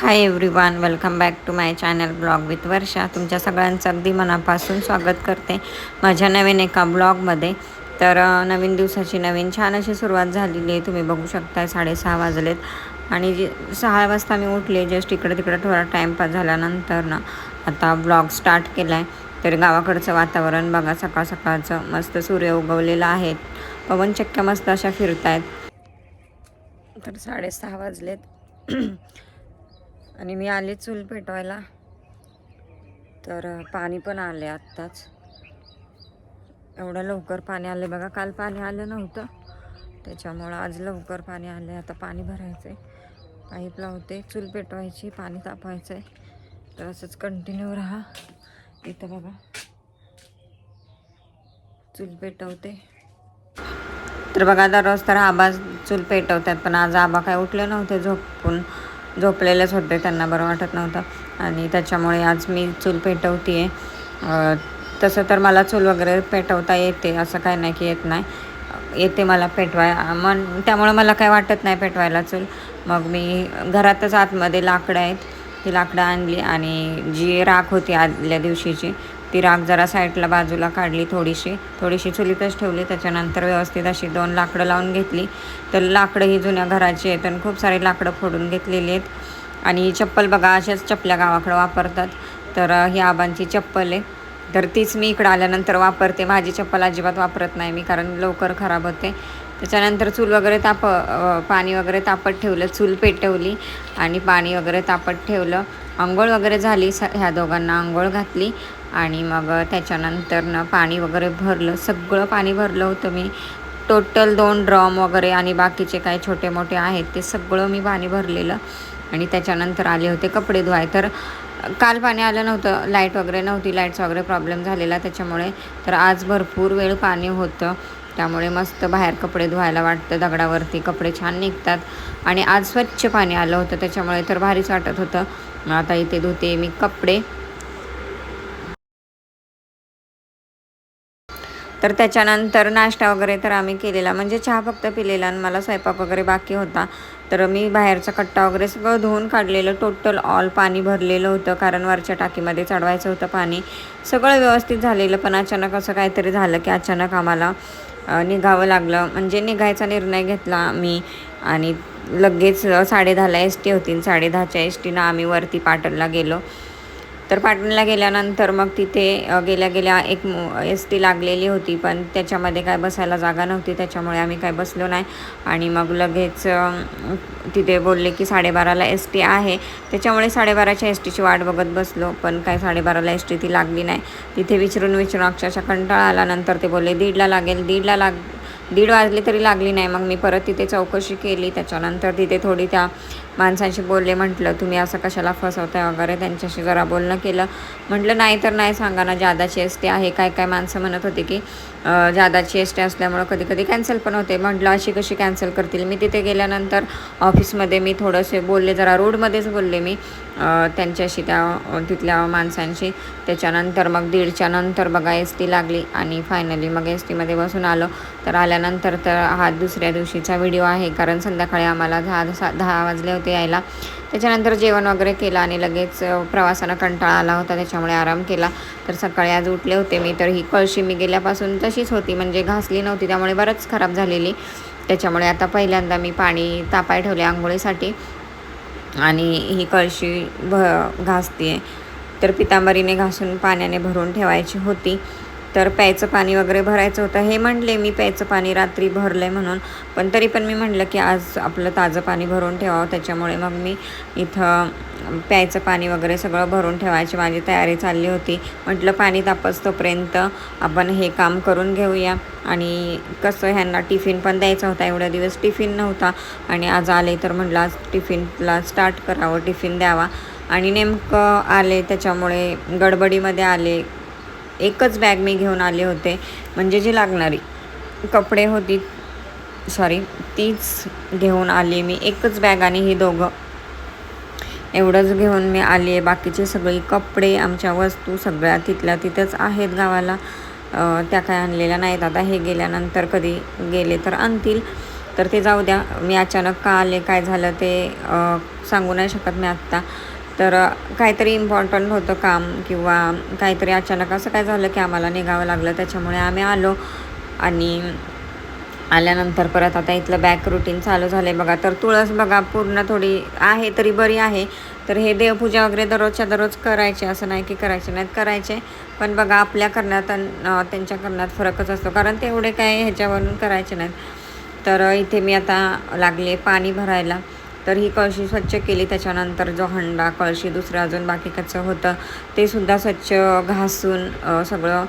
Hi everyone welcome back to my channel blog with Varsha तुमच्या सगळ्यांचं अगदी मनापासून स्वागत करते. माझ्या नवीन एका ब्लॉगमध्ये तर नवीन दिवसाची नवीन छान अशी सुरुवात झालेली आहे. तुम्ही बघू शकताय साडेसहा वाजलेत. आणि जे सहा वाजता मी उठले जस्ट इकडे तिकडे थोडा टाईमपास झाल्यानंतर ना आता ब्लॉग स्टार्ट केला आहे तर गावाकडचं वातावरण बघा सकाळ सकाळचं मस्त सूर्य उगवलेला आहे. पवनचक्क्या मस्त अशा फिरत आहेत तर साडेसहा वाजलेत. आणि मी आले चूल पेटवायला. तर पाणी पण आले आत्ताच. एवढं लवकर पाणी आले बघा काल पाणी आलं नव्हतं. त्याच्यामुळं आज लवकर पाणी आले. आता पाणी भरायचं आहे पाईप लावते चूल पेटवायची पाणी तापवायचं आहे तर असंच कंटिन्यू राहा. इथं बघा. चूल पेटवते. तर बघा दररोज तर आबा चूल पेटवतात पण आज आबा काय उठले नव्हते झोपून. झोपलेलेच होते त्यांना बरं वाटत नव्हतं. आणि त्याच्यामुळे आज मी चूल पेटवते आहे तसं तर मला चूल वगैरे पेटवता येते असं काय नाही की येत नाही. येते मला पेटवाय मन त्यामुळं मला काय वाटत नाही पेटवायला चूल. मग मी घरातच आतमध्ये लाकडं आहेत. ती लाकडं आणली आणि जी राख होती आदल्या दिवशीची ती राख जरा साईडला बाजूला काढली थोडीशी. थोडीशी चुलीतच ठेवली त्याच्यानंतर व्यवस्थित अशी दोन लाकडं लावून घेतली. तर लाकडं ही जुन्या घराची आहेत आणि खूप सारी लाकडं फोडून घेतलेली आहेत. आणि ही चप्पल बघा अशाच चपल्या गावाकडं वापरतात. तर ही आबांची चप्पल आहे. तर तीच मी इकडं आल्यानंतर वापरते. माझी चप्पल अजिबात वापरत नाही मी कारण लवकर खराब होते. त्याच्यानंतर चूल वगैरे ताप पाणी वगैरे तापत ठेवलं चूल पेटवली आणि पाणी वगैरे तापत ठेवलं. आंघोळ वगैरे झाली स ह्या दोघांना आंघोळ घातली आणि मग त्याच्यानंतर ना पाणी वगैरे भरलं. सगळं पाणी भरलं होतं मी. टोटल दोन ड्रम वगैरे आणि बाकीचे काही छोटे मोठे आहेत ते सगळं मी पाणी भरलेलं आणि त्याच्यानंतर आले होते कपडे धुवाय. तर काल पाणी आलं नव्हतं लाइट वगैरे नव्हती लाईटचा वगैरे प्रॉब्लेम झालेला त्याच्यामुळे. तर आज भरपूर वेळ पाणी होतं. त्यामुळे मस्त बाहेर कपडे धुवायला वाटतं दगडावरती कपडे छान निघतात. आणि आज स्वच्छ पाणी आलं होतं त्याच्यामुळे तर भारीच वाटत होतं. आता इथे धुते मी कपडे. तर त्याच्यानंतर नाश्ता वगैरे तर आम्ही केलेला म्हणजे चहा फक्त पिलेला आणि मला स्वयंपाक वगैरे बाकी होता. तर मी बाहेरचा कट्टा वगैरे सगळं धुवून काढलेलं टोटल ऑल पाणी भरलेलं होतं कारण वरच्या टाकीमध्ये चढवायचं होतं पाणी. सगळं व्यवस्थित झालेलं पण अचानक असं काहीतरी झालं की अचानक आम्हाला निघावं लागलं. म्हणजे निघायचा निर्णय घेतला मी आणि लगेच अ, साडेदहाला एस टी होती साडे साडेदहाच्या एस टीनं आम्ही वरती पाटणला गेलो. तर पाटणला गेल्यानंतर मग तिथे गेल्या गेल्या एक एस टी लागलेली होती पण त्याच्यामध्ये काय बसायला जागा नव्हती त्याच्यामुळे आम्ही काय बसलो नाही. आणि मग लगेच तिथे बोलले की साडेबाराला एस टी आहे. त्याच्यामुळे साडेबाराच्या एस टीची वाट बघत बसलो पण काय साडेबाराला एस टी ती लागली नाही. तिथे विचारून विचारून अक्षरशः कंटाळा आला. नंतर ते बोलले दीडला लागेल दीडला लाग दीड वाजले तरी लागली नाही. मग मी परत तिथे चौकशी केली. त्याच्यानंतर तिथे थोडी त्या माणसांशी बोलले म्हटलं तुम्ही असं कशाला फसवताय वगैरे? त्यांच्याशी जरा बोलणं केलं. म्हटलं नाही तर नाही सांगा ना जादाची एस टी आहे. काय काय माणसं म्हणत होती की जादाची एस टी असल्यामुळं कधी कधी कॅन्सल पण होते. म्हटलं अशी कशी कॅन्सल करतील? मी तिथे गेल्यानंतर ऑफिसमध्ये मी थोडंसे बोलले जरा रोडमध्येच बोलले मी त्यांच्याशी त्या तिथल्या माणसांशी. त्याच्यानंतर मग दीडच्या नंतर बघा एस टी लागली आणि फायनली मग एस टीमध्ये बसून आलो. तर आल्यानंतर तर हा दुसऱ्या दिवशीचा व्हिडिओ आहे कारण संध्याकाळी आम्हाला दहा दहा वाजले होते यायला. त्याच्यानंतर जेवण वगैरे केलं आणि लगेच प्रवासानं कंटाळा आला होता त्याच्यामुळे आराम केला. तर सकाळी आज उठले होते मी तर ही कळशी मी गेल्यापासून तशीच होती म्हणजे घासली नव्हती त्यामुळे बरंच खराब झालेली. त्याच्यामुळे आता पहिल्यांदा मी पाणी तापाय ठेवले आंघोळीसाठी. आणि ही कळशी भ घासते तर पितांबरीने घासून पाण्याने भरून ठेवायची होती. तर प्यायचं पाणी वगैरे भरायचं होतं. हे म्हणले मी प्यायचं पाणी रात्री भरलं आहे म्हणून. पण तरी पण मी म्हटलं की आज आपलं ताजं पाणी भरून ठेवावं. त्याच्यामुळे मग मी इथं प्यायचं पाणी वगैरे सगळं भरून ठेवायची माझी तयारी चालली होती. म्हटलं पाणी तापस तोपर्यंत आपण हे काम करून घेऊया. आणि कसं ह्यांना टिफिन पण द्यायचा होता. एवढ्या दिवस टिफिन नव्हता. आणि आज आले तर म्हटलं आज टिफिनला स्टार्ट करावं टिफिन द्यावा. आणि नेमकं आले त्याच्यामुळे गडबडीमध्ये आले एकच बॅग मी घेऊन आले होते. म्हणजे जी लागणारी. कपडे होती सॉरी तीच घेऊन आली मी. एकच बॅग आणि ही दोघं. एवढंच घेऊन मी आली आहे. बाकीचे सगळे कपडे आमच्या वस्तू सगळ्या तिथल्या तिथंच आहेत गावाला. त्या काय आणलेल्या नाहीत. आता हे गेल्यानंतर कधी गेले तर आणतील. तर ते जाऊ द्या. मी अचानक का आले काय झालं ते सांगू नाही शकत मी आत्ता. तर काहीतरी इम्पॉर्टंट होतं काम किंवा काहीतरी अचानक असं काय झालं की आम्हाला निघावं लागलं. त्याच्यामुळे आम्ही आलो आणि आल्यानंतर परत आता इथलं बॅक रुटीन चालू झालं आहे बघा. तर तुळस बघा पूर्ण थोडी आहे तरी बरी आहे. तर हे देवपूजा वगैरे दररोजच्या दररोज करायचे असं नाही की करायचे नाहीत करायचे. पण बघा आपल्या करण्यात त्यांच्या करण्यात फरकच असतो. कारण तेवढे काय ह्याच्यावरून करायचे नाहीत. तर इथे मी आता लागले पाणी भरायला. तर ही कळशी स्वच्छ केली. त्याच्यानंतर जो हंडा कळशी दुसरं अजून बाकी बाकीचं होतं ते सुद्धा स्वच्छ घासून सगळं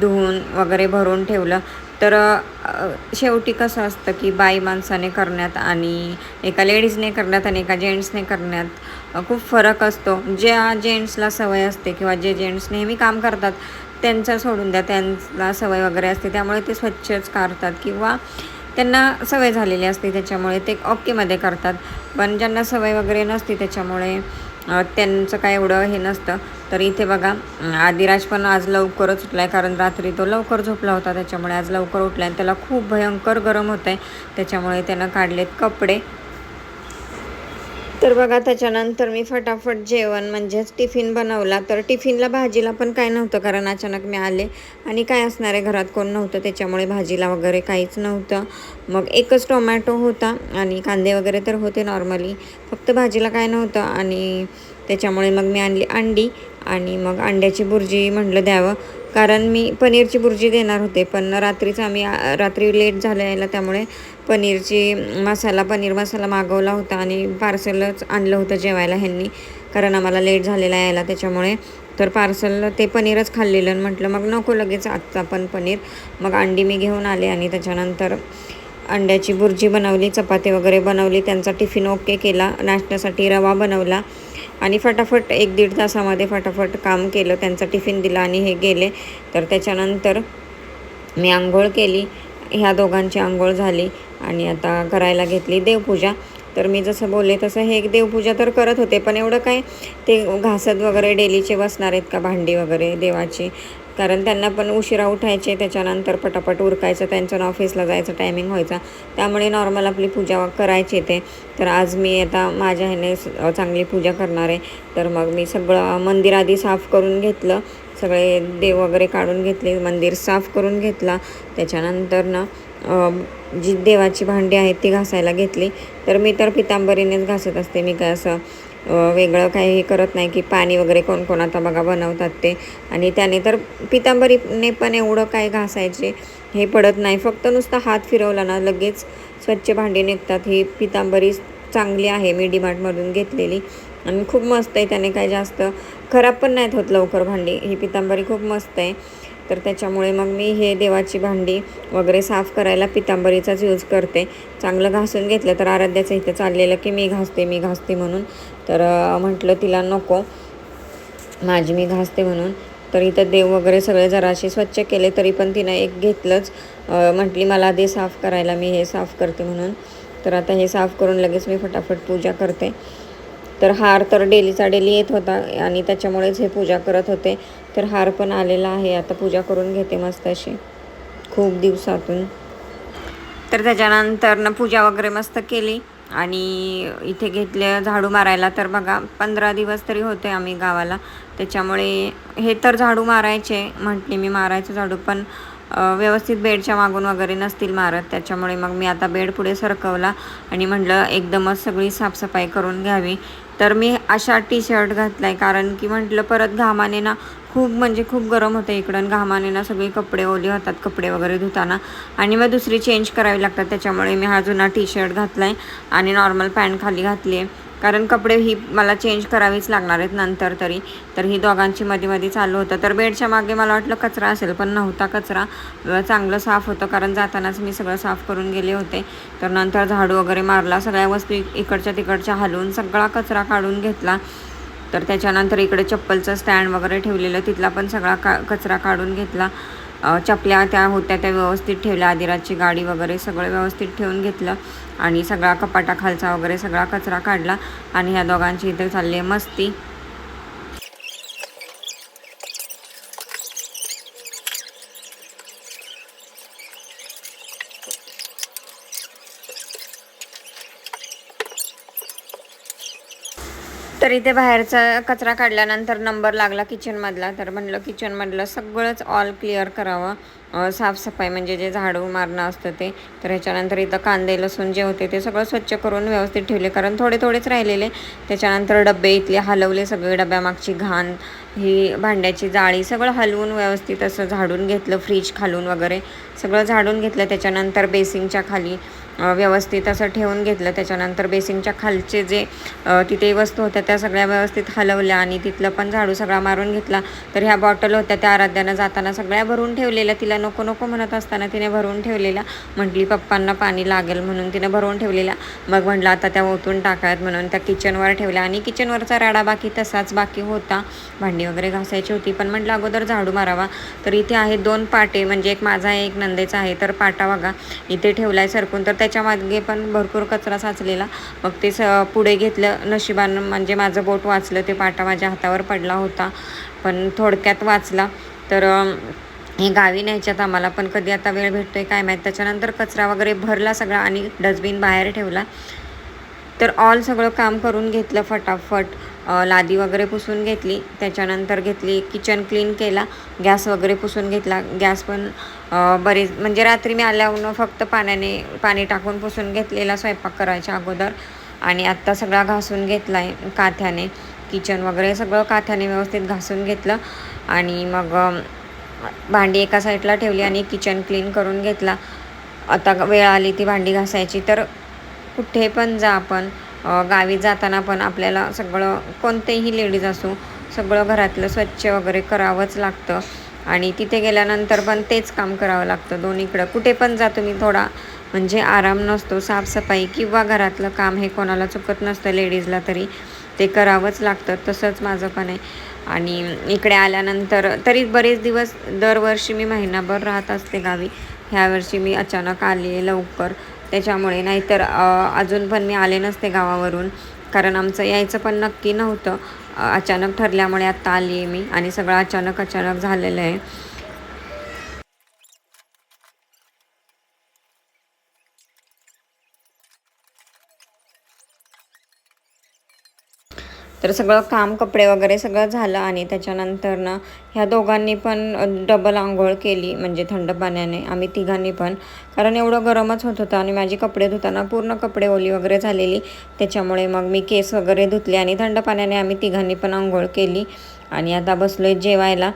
धुवून वगैरे भरून ठेवलं. तर शेवटी कसं असतं की बाई माणसाने करण्यात आणि एका लेडीजने करण्यात आणि एका जेंट्सने करण्यात खूप फरक असतो. ज्या जेंट्सला सवय असते किंवा जे जेंट्स नेहमी काम करतात त्यांचं सोडून द्या. त्यांना सवय वगैरे असते त्यामुळे ते स्वच्छच काढतात किंवा त्यांना सवय झालेली असते त्याच्यामुळे ते ओकेमध्ये करतात. पण ज्यांना सवय वगैरे नसते त्याच्यामुळे त्यांचं काय एवढं हे नसतं. तर इथे बघा आदिराज पण आज लवकरच उठला आहे कारण रात्री तो लवकर झोपला होता. त्याच्यामुळे आज लवकर उठला आणि त्याला खूप भयंकर गरम होतं आहे त्याच्यामुळे त्यानं काढलेत कपडे. तर बघा त्याच्यानंतर मी फटाफट जेवण म्हणजेच टिफिन बनवला. तर टिफिनला भाजीला पण काय नव्हतं कारण अचानक मी आले. आणि काय असणार आहे घरात कोण नव्हतं त्याच्यामुळे भाजीला वगैरे काहीच नव्हतं. मग एकच टोमॅटो होता आणि कांदे वगैरे तर होते नॉर्मली. फक्त भाजीला काय नव्हतं आणि त्याच्यामुळे मग मी आणली अंडी. आणि मग अंड्याची बुर्जी म्हटलं द्यावं. कारण मी पनीरची बुर्जी देणार होते पण रात्रीच आम्ही रात्री लेट झालं यायला त्यामुळे पनीरची मसाला पनीर मसाला मागवला होता आणि पार्सलच आणलं होतं जेवायला ह्यांनी. कारण आम्हाला लेट झालेला यायला त्याच्यामुळे. तर पार्सल ते पनीरच खाल्लेलं आणि म्हटलं मग नको लगेच आत्ता पण पनीर. मग अंडी मी घेऊन आले आणि त्याच्यानंतर अंड्याची बुर्जी बनवली चपाती वगैरे बनवली त्यांचा टिफिन ओके केला नाश्त्यासाठी रवा बनवला आणि फटाफट एक दीड तासामध्ये फटाफट काम केलं त्यांचा टिफिन दिला आणि हे गेले. तर त्याच्यानंतर मी आंघोळ केली. ह्या दोघांची आंघोळ झाली. आणि आता करायला घेतली देवपूजा. तर मी जसं बोलले तसं हे एक देवपूजा तर करत होते पण एवढं काय ते घासत वगैरे डेलीचे बसणार आहेत का भांडी वगैरे देवाची? कारण त्यांना पण उशिरा उठायचे त्याच्यानंतर पटापट उरकायचं त्यांचं ऑफिसला जायचं टायमिंग व्हायचा. त्यामुळे नॉर्मल आपली पूजा करायची ते. तर आज मी आता माझ्या ह्याने चांगली पूजा करणार आहे. तर मग मी सगळं मंदिर आधी साफ करून घेतलं. सगळे देव वगैरे काढून घेतले मंदिर साफ करून घेतला. त्याच्यानंतर ना जी देवाची भांडी आहेत ती घासायला घेतली. तर मी तर पितांबरीनेच घासत असते. मी काय असं वेगळं काही करत नाही की पाणी वगैरे कोण कोण आता बघा बनवतात ते. आणि त्याने तर पितांबरीने पण एवढं काय घासायचे हे पडत नाही. फक्त नुसता हात फिरवला ना लगेच स्वच्छ भांडी निघतात. ही पितांबरी चांगली आहे मी डिमार्टमधून घेतलेली. आणि खूप मस्त आहे त्याने काय जास्त खराब पण नाहीत होत लवकर भांडी. ही पितांबरी खूप मस्त आहे. तर त्याच्यामुळे मग मी हे देवाची भांडी वगैरे साफ करायला पितांबरीचाच यूज करते. चांगलं घासून घेतलं तर आराध्याचं इथं चाललेलं की मी घासते मी घासते म्हणून. तर म्हटलं तिला नको. माझी मी घासते म्हणून. तर इथं देव वगैरे सगळे जराशी स्वच्छ केले तरी पण तिनं एक घेतलंच. म्हटली मला दे साफ करायला मी हे साफ करते म्हणून. तर आता हे साफ करून लगेच मी फटाफट पूजा करते. तर हार तर डेलीचा डेली येत होता आणि त्याच्यामुळेच हे पूजा करत होते. तर हार पण आलेला आहे. आता पूजा करून घेते मस्त अशी. खूप दिवसातून. तर त्याच्यानंतर ना पूजा वगैरे मस्त केली आणि इथे घेतले झाडू मारायला. तर बघा पंधरा दिवस तरी होते आम्ही गावाला. त्याच्यामुळे हे तर झाडू मारायचे. म्हटले मी मारायचं झाडू पण व्यवस्थित बेडच्या मागून वगैरे नसतील मारत. त्याच्यामुळे मग मी आता बेड पुढे सरकवला आणि म्हटलं एकदमच सगळी साफसफाई करून घ्यावी. तर मी अशा टी शर्ट घातला आहे कारण की म्हटलं परत घामाने ना खूप म्हणजे खूप गरम होतं इकडं घामाने ना सगळे कपडे ओले होतात कपडे वगैरे धुताना. आणि मग दुसरी चेंज करावी लागतात त्याच्यामुळे मी हा जुना टी शर्ट घातला आहे आणि नॉर्मल पॅन्ट खाली घातली आहे कारण कपडे ही मला चेंज करावीच लागणार आहेत नंतर तरी. तर ही दोघांची मध्ये मध्ये चालू होतं. तर बेडच्या मागे मला वाटलं कचरा असेल पण नव्हता कचरा. चांगलं साफ होतं कारण जातानाच मी सगळं साफ करून गेले होते. तर नंतर झाडू वगैरे मारला सगळ्या वस्तू इकडच्या तिकडच्या हलवून सगळा कचरा काढून घेतला. तर त्याच्यानंतर इकडे चप्पलचं स्टँड वगैरे ठेवलेलं तिथला पण सगळा का कचरा काढून घेतला. चपल्या त्या होत्या त्या व्यवस्थित ठेवल्या. आदिराजची गाडी वगैरे सगळं व्यवस्थित ठेवून घेतलं आणि सगळा कपाटाखालचा वगैरे सगळा कचरा काढला आणि ह्या दोघांची इथे चालली आहे मस्ती. तर इथे बाहेरचा कचरा काढल्यानंतर नंबर लागला किचनमधला तर म्हणलं किचनमधलं सगळंच ऑल क्लिअर करावं. साफसफाई म्हणजे जे झाडू मारणं असतं ते. तर ह्याच्यानंतर इथं कांदे लसूण जे होते ते सगळं स्वच्छ करून व्यवस्थित ठेवले. कारण थोडे थोडेच राहिलेले. त्याच्यानंतर डबे इथले हलवले सगळे. डब्यामागची घाण ही भांड्याची जाळी सगळं हलवून व्यवस्थित असं झाडून घेतलं. फ्रीज खालून वगैरे सगळं झाडून घेतलं. त्याच्यानंतर बेसिंगच्या खाली व्यवस्थित असं ठेवून घेतलं. त्याच्यानंतर बेसिनच्या खालचे जे तिथे वस्तू होत्या त्या सगळ्या व्यवस्थित हलवल्या आणि तिथलं पण झाडू सगळा मारून घेतला. तर ह्या बॉटल होत्या त्या आराध्यानं जाताना सगळ्या भरून ठेवलेल्या. तिला नको नको म्हणत असताना तिने भरून ठेवलेल्या. म्हटली पप्पांना पाणी लागेल म्हणून तिने भरून ठेवलेल्या. मग म्हटलं आता त्या ओतून टाकायत म्हणून त्या किचनवर ठेवल्या. आणि किचनवरचा राडा बाकी तसाच बाकी होता. भांडी वगैरे घासायची होती पण म्हटलं अगोदर झाडू मारावा. तर इथे आहेत दोन पाटे म्हणजे एक माझा आहे एक नंदेचा आहे. तर पाटा बघा इथे ठेवला आहे सरकून. तर त्याच्यामागे पण भरपूर कचरा साचलेला. मग ते स पुढे घेतलं नशिबानं म्हणजे माझं बोट वाचलं ते पाटा माझ्या हातावर पडला होता. पण थोडक्यात वाचला. तर हे गावी न्यायच्यात आम्हाला पण कधी आता वेळ भेटतो आहे काय माहीत. त्याच्यानंतर कचरा वगैरे भरला सगळा आणि डस्टबिन बाहेर ठेवला. तर ऑल सगळं काम करून घेतलं फटाफट. लादी वगैरे पुसून घेतली. त्याच्यानंतर घेतली किचन क्लीन केला. गॅस वगैरे पुसून घेतला. गॅस पण बरेच म्हणजे रात्री मी आल्यावर फक्त पाण्याने पाणी टाकून पुसून घेतलेला स्वयंपाक करायच्या अगोदर. आणि आत्ता सगळा घासून घेतला आहे काथ्याने. किचन वगैरे सगळं काथ्याने व्यवस्थित घासून घेतलं. आणि मग भांडी एका साईडला ठेवली आणि किचन क्लीन करून घेतला. आता वेळ आली ती भांडी घासायची. तर कुठे पण जा आपण. गावी जाताना पण आपल्याला सगळं कोणतेही लेडीज असो सगळं घरातलं स्वच्छ वगैरे करावंच लागतं. आणि तिथे गेल्यानंतर पण तेच काम करावं लागतं दोन्हीकडं. कुठे पण जा तुम्ही थोडा म्हणजे आराम नसतो साफसफाई किंवा घरातलं काम हे कोणाला चुकत नसतं लेडीजला तरी ते करावंच लागतं. तसंच माझं पण आहे. आणि इकडे आल्यानंतर तरी बरेच दिवस दरवर्षी मी महिनाभर राहत असते गावी. ह्यावर्षी मी अचानक आली आहे लवकर. त्याच्यामुळे नाहीतर अजून पण मी आले नसते गावावरून. कारण आमचं यायचं पण नक्की नव्हतं. अचानक ठरल्यामुळे आत्ता आली आहे मी आणि सगळं अचानक अचानक झालेलं आहे. तर सगळं काम कपडे वगैरे सगळं झालं आणि त्याच्यानंतर ना ह्या दोघांनी पण डबल आंघोळ केली म्हणजे थंड पाण्याने आम्ही तिघांनी पण. कारण एवढं गरमच होत होतं आणि माझी कपडे धुताना पूर्ण कपडे ओली वगैरे झालेली. त्याच्यामुळे मग मी केस वगैरे धुतले आणि थंड पाण्याने आम्ही तिघांनी पण आंघोळ केली. आणि आता बसलो आहे जेवायला.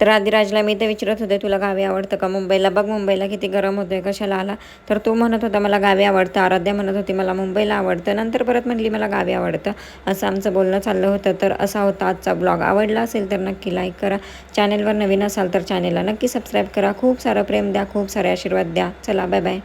तर आदिराजला मी ते विचारत होते तुला गावी आवडतं का मुंबईला? बघ मुंबईला किती गरम होतंय कशाला आला? तर तो म्हणत होता मला गावी आवडतं. आराध्या म्हणत होती मला मुंबईला आवडतं. नंतर परत म्हणली मला गावी आवडतं. असं आमचं बोलणं चाललं होतं. तर असा होता आजचा ब्लॉग आवडला असेल तर नक्की लाईक करा. चॅनेलवर नवीन असाल तर चॅनेलला नक्की सबस्क्राईब करा. खूप सारं प्रेम द्या खूप सारे आशीर्वाद द्या. चला बाय बाय